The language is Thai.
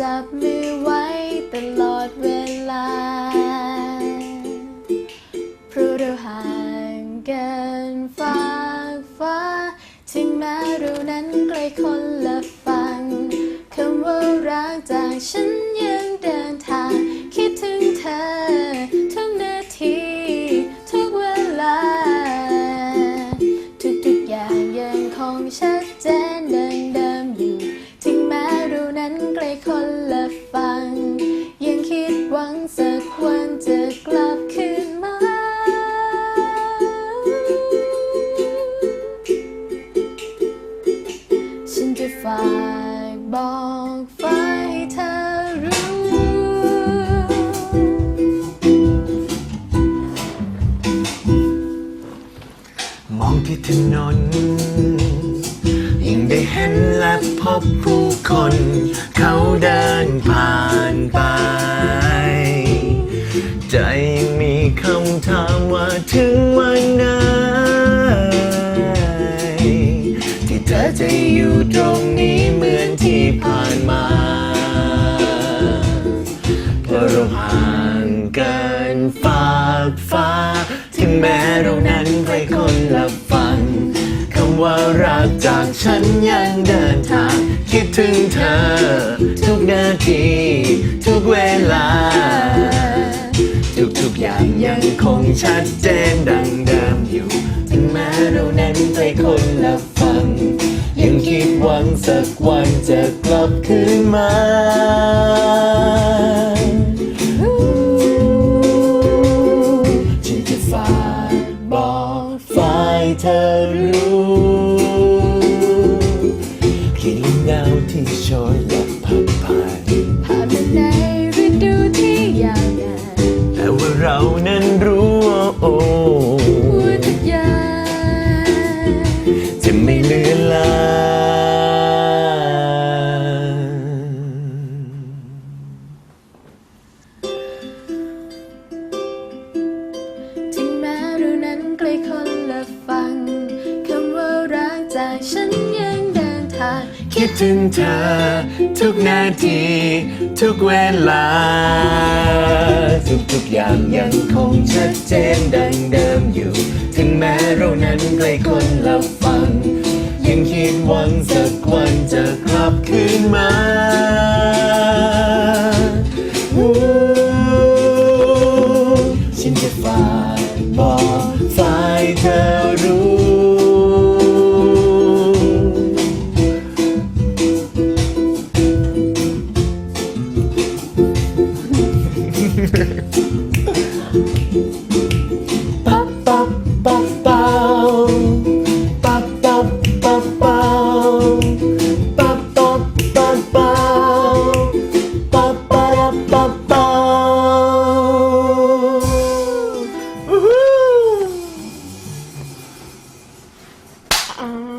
จับมือไว้ตลอดเวลา เพราะเราห่างกันฟากฟ้า ถึงแม้เรานั้นไกลคนละฝั่งคำว่ารักจากฉันากบอกฟ้าให้เธอรู้ มองที่ถนน ยิ่งได้เห็นและพบผู้คน เขาเดินผ่านไป ใจยังมีคำถามว่าถึงวันนที่เธอ จะอยู่ตรงนี้เหมือนที่ผ่านมาเพราะเราห่างกินฟากฟ้า ถึงแม้เรานั้นไกลคนละฝั่งคำว่ารักจากฉันยังเดินทาง คิดถึงเธอ ทุกนาที ทุกเวลาทุกๆอย่างยังคงชัดเจนดังเดิมอยู่ ถึงแม้เรานั้นไกลคนละฝั่งยังคิด หวังสักวันจะกลับคืนมาฉันจะฝากบอกฝ่ายเธอรู้ คิดเงาที่โชย ไกลคนละฝั่งคำว่ารักจากฉันยังเดินทาง คิดถึงเธอ ทุกนาที ทุกเวลา ทุกๆอย่างยังคงชัดเจนดังเดิมอยู่ ถึงแม้เรานั้นไกลคนละฝั่งยังคิดหวังสักวันจะกลับคืนมา Yeah. Um.